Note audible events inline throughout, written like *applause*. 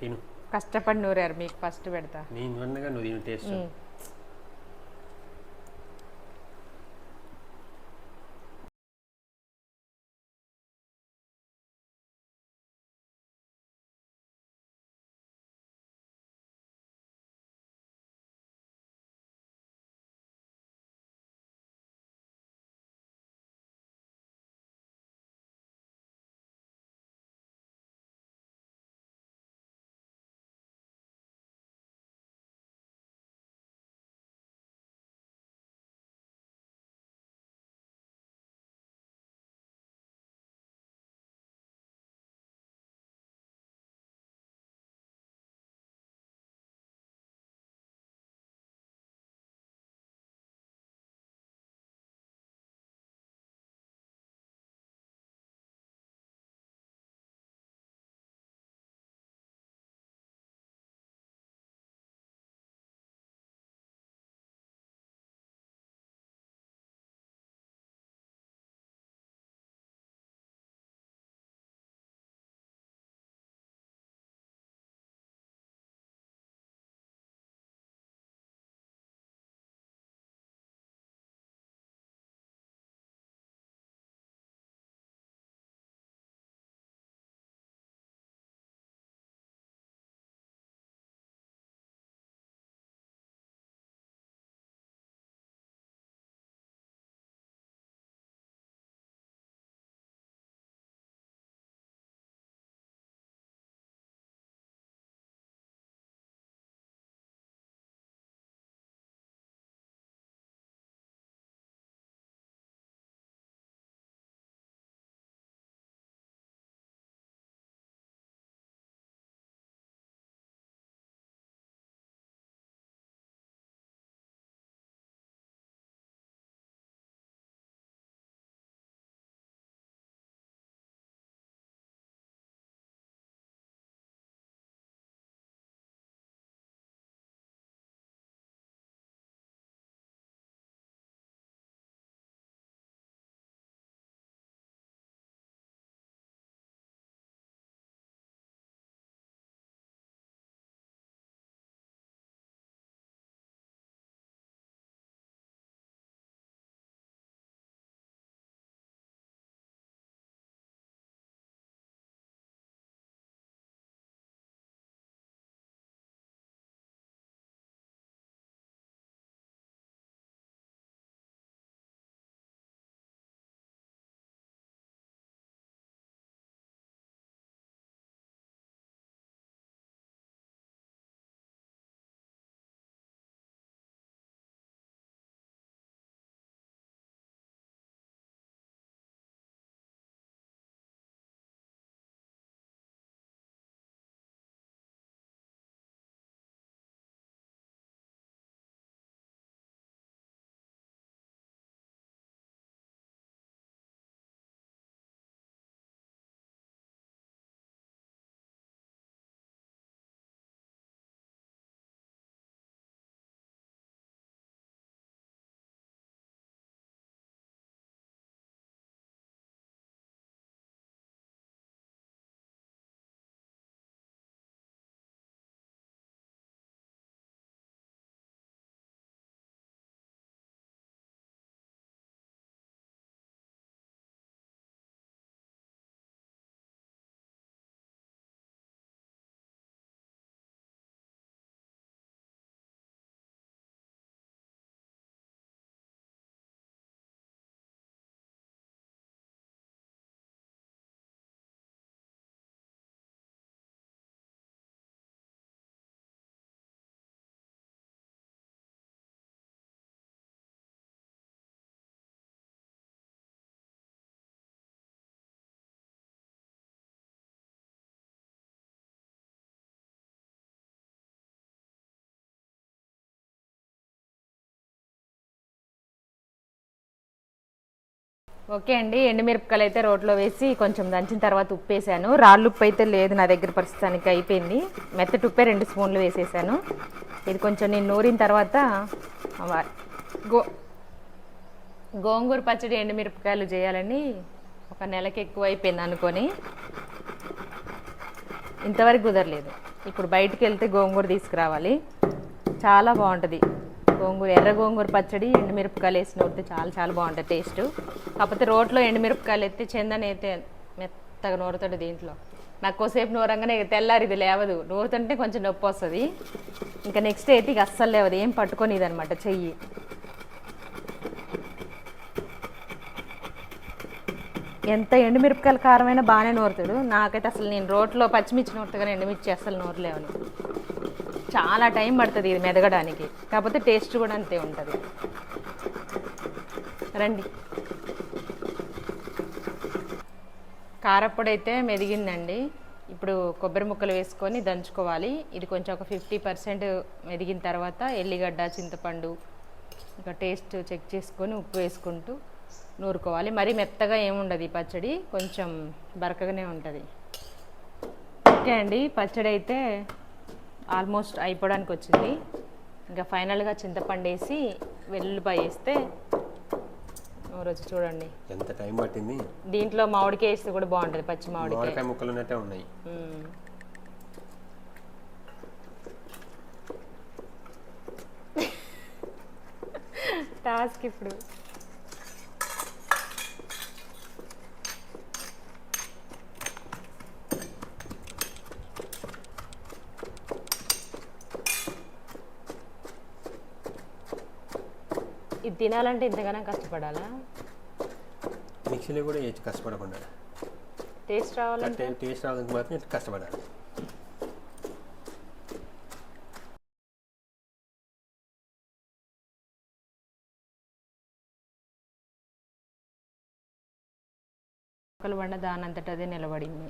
తిను. కష్టపడి నూరారు మీకు ఫస్ట్ పెడతా. నేను వండగా నువ్వు తిను టేస్ట్. ఓకే అండి. ఎండుమిరపకాయలు అయితే రోట్లో వేసి కొంచెం దంచిన తర్వాత ఉప్పు వేసాను రాళ్ళు ఉప్పు అయితే లేదు నా దగ్గర ప్రస్తుతానికి అయిపోయింది. మెత్తటి ఉప్పే రెండు స్పూన్లు వేసేసాను. ఇది కొంచెం నేను నూరిన తర్వాత గో గోంగూర పచ్చడి ఎండుమిరపకాయలు చేయాలని ఒక నెలకి ఎక్కువ అయిపోయింది అనుకొని. ఇంతవరకు కుదరలేదు. ఇప్పుడు బయటికి వెళ్తే గోంగూర తీసుకురావాలి. చాలా బాగుంటుంది. గోంగూర ఎర్ర గోంగూర పచ్చడి ఎండుమిరపకాయలు వేసి నూరితే చాలా చాలా బాగుంటుంది టేస్ట్. కాకపోతే రోట్లో ఎండుమిరపకాయలు ఎత్తే చందని అయితే మెత్తగా నూరుతాడు దీంట్లో. నాకు కోసేపు నూరంగానే తెల్లారి ఇది లేవదు. నూరుతుంటే కొంచెం నొప్పి వస్తుంది. ఇంకా నెక్స్ట్ అయితే ఇక అస్సలు లేవదు. ఏం పట్టుకొని ఇదనమాట చెయ్యి. ఎంత ఎండుమిరపకాయల కారమైనా బాగానే నూరుతాడు. నాకైతే అసలు నేను రోట్లో పచ్చిమిర్చి నూరుతా ఎండుమిర్చి అసలు నూరలేవని. చాలా టైం పడుతుంది ఇది మెదగడానికి. కాకపోతే టేస్ట్ కూడా అంతే ఉంటుంది. రండి. కారప్పొడి అయితే మెదిగిందండి. ఇప్పుడు కొబ్బరి ముక్కలు వేసుకొని దంచుకోవాలి. ఇది కొంచెం ఒక ఫిఫ్టీ పర్సెంట్ మెదిగిన తర్వాత ఎల్లిగడ్డ చింతపండు ఇంకా టేస్ట్ చెక్ చేసుకొని ఉప్పు వేసుకుంటూ నూరుకోవాలి. మరీ మెత్తగా ఏముండదు ఈ పచ్చడి. కొంచెం బరకగానే ఉంటుంది. ఓకే అండి. పచ్చడి అయితే ఆల్మోస్ట్ అయిపోవడానికి వచ్చింది ఇంకా ఫైనల్గా చింతపండు వేసి వెల్లుల్లిపాయ వేస్తే రోజు చూడండి. ఎంత టైం పట్టింది? దీంట్లో మామిడికాయ వేస్తే కూడా బాగుంటుంది పచ్చి మామిడికాయ. ముక్కలు ఉన్నట్టే ఉన్నాయి. *laughs* టాస్క్ ఇప్పుడు. ఇది తినాలంటే ఇంతగానో కష్టపడాలా? మిక్సీలో కూడా వేసి కష్టపడకుండా. టేస్ట్ రావాలంటే? టేస్ట్ రావడానికి మాత్రం కష్టపడాలి. మొక్కలు బండ దానంతట అదే నిలబడింది.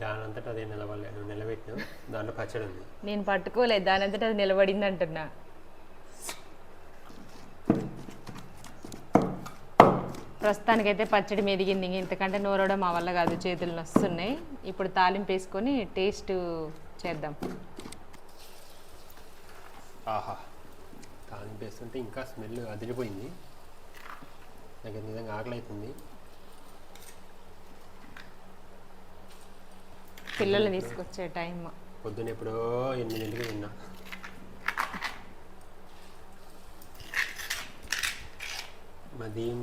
దాని అంతటా అదే నువ్వు నిలబెట్టిన. దాంట్లో పచ్చడి ఉంది. నేను పట్టుకోలేదు దానంతట అది నిలబడింది అంటున్నా. ప్రస్తుతానికైతే పచ్చడి మెదిగింది. ఇంతకంటే నూరవడం మా వల్ల కాదు. చేతులు నొస్తున్నాయి. ఇప్పుడు తాలింపు వేసుకొని టేస్ట్ చేద్దాం. ఆహా. తాలింపు వేస్తుంటే ఇంకా స్మెల్ అదిరిపోయింది. నాకు నిజంగా ఆకలి అవుతుంది పిల్లల్ని తీసుకొచ్చే టైం పొద్దున ఎప్పుడో ఎనిమిదింటికి తిన్నా. మదియం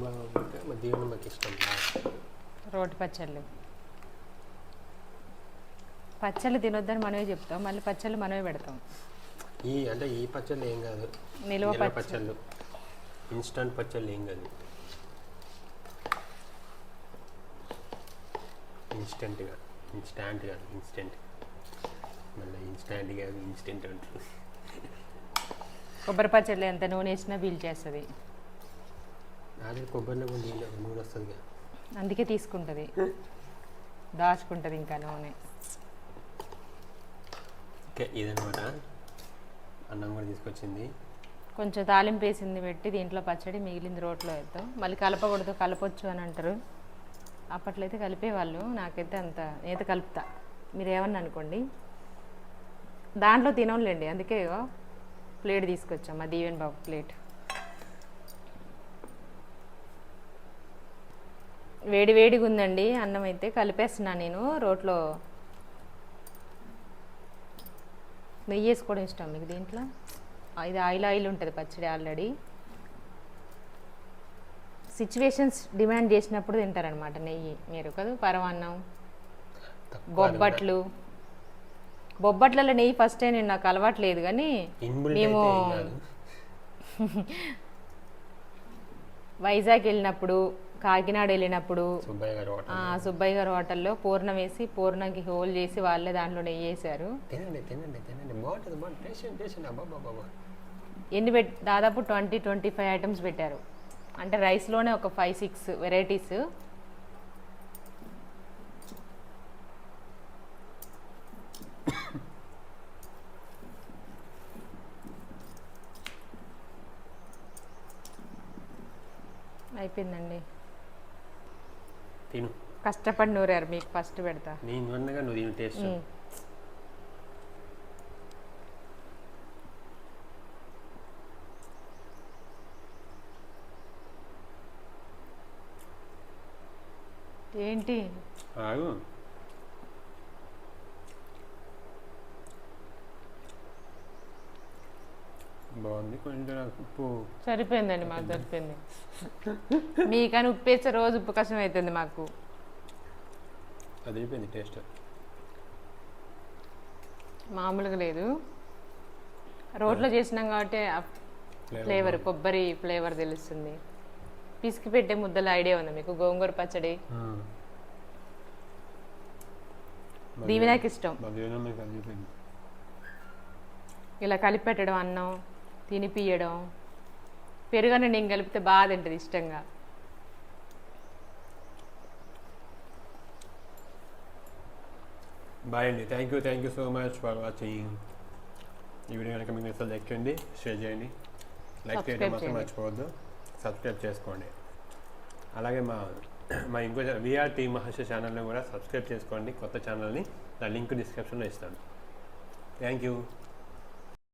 మాకు ఇష్టం రోటి పచ్చళ్ళు. పచ్చళ్ళు తినొద్దని మనమే చెప్తాం మళ్ళీ పచ్చళ్ళు మనమే పెడతాం. ఈ అంటే ఈ పచ్చళ్ళు ఏం కాదు. నిల్వ పచ్చళ్ళు. ఇన్స్టంట్ పచ్చళ్ళు ఏం కాదు. ఇన్స్టెంట్గా ఇన్స్టాంట్ కాదు ఇన్స్టెంట్. మళ్ళీ ఇన్స్టాంట్ కాదు ఇన్స్టెంట్ అంటారు. కొబ్బరి పచ్చళ్ళు ఎంత నూనె వేసినా వీలు చేస్తుంది. నూనె వస్తుంది అందుకే తీసుకుంటుంది. దాచుకుంటుంది ఇంకా నూనె. ఓకే ఇదనమాట అన్నం కూడా తీసుకొచ్చింది. కొంచెం తాలింపు వేసింది పెట్టి దీంట్లో పచ్చడి మిగిలింది రోట్లో వేద్దాం. మళ్ళీ కలపకూడదు కలపొచ్చు అని అంటారు. అప్పట్లో అయితే కలిపేవాళ్ళు నాకైతే అంత నేత కలుపుతా. మీరు ఏమన్నా అనుకోండి. దాంట్లో తినోళ్ళండి అందుకే ప్లేట్ తీసుకొచ్చాం మా దీవెన్ బాబు ప్లేట్. వేడి వేడిగా ఉందండి అన్నం అయితే కలిపేస్తున్నా నేను రోట్లో. నెయ్యి వేసుకోవడం ఇష్టం మీకు దీంట్లో? ఇది ఆయిల్ ఆయిల్ ఉంటుంది పచ్చడి ఆల్రెడీ. సిచ్యువేషన్స్ డిమాండ్ చేసినప్పుడు తింటారనమాట నెయ్యి. మీరు కదా పరమాన్నం బొబ్బట్లు. బొబ్బట్లలో నెయ్యి ఫస్ట్ టైం నేను నాకు అలవాట్లేదు కానీ మేము *laughs* వైజాగ్ వెళ్ళినప్పుడు కాకినాడ వెళ్ళినప్పుడు సుబ్బయ్య గారు హోటల్లో పూర్ణం వేసి పూర్ణంకి హోల్ చేసి వాళ్ళే దాంట్లో నెయ్యి వేశారు. తినండి బాగుంటుంది బాగుంటుంది. ఎన్ని పెట్ దాదాపు ట్వంటీ ట్వంటీ ఫైవ్ ఐటమ్స్ పెట్టారు. అంటే రైస్లోనే ఒక ఫైవ్ సిక్స్ వెరైటీస్. అయిపోయిందండి. తిను. కష్టపడి నూరారు మీకు ఫస్ట్ పెడతా. నేను వండగా నువ్వు తిను టేస్ట్. ఏంటి? ఆగు. బాగుంది. కొంచెం నాకు ఉప్పు సరిపోయిందండి మాకు సరిపోయింది. మీకని ఉప్పు వేస్తే రోజు ఉప్పు కష్టం అవుతుంది మాకు. అదిరిపోయింది టేస్ట్. మామూలుగా లేదు. రోట్లో చేసినాం కాబట్టి ఫ్లేవర్ కొబ్బరి ఫ్లేవర్ తెలుస్తుంది. పిసికి పెట్టే ముద్దల ఐడియా ఉందా మీకు గోంగూర పచ్చడి. ఇష్టం. మధ్యాహ్నం మీకు అదిరిపోయింది. ఇలా కలిపి పెట్టడం అన్నం. తినిపియడం పెరుగన్న నేను కలిపితే బాగా తింటది ఇష్టంగా. బాయ్ అండి. Thank you thank you so much for watching ఈ వీడియో కనుక మీకు నచ్చితే లైక్ చేయండి షేర్ చేయండి. లైక్ చేయడం మాత్రం. మర్చిపోవద్దు. సబ్స్క్రైబ్ చేసుకోండి. అలాగే మా మా ఇంకో విఆర్ టీ మహర్షి ఛానల్ని కూడా సబ్స్క్రైబ్ చేసుకోండి. కొత్త ఛానల్ని. నా లింక్ డిస్క్రిప్షన్లో ఇస్తాను. Thank you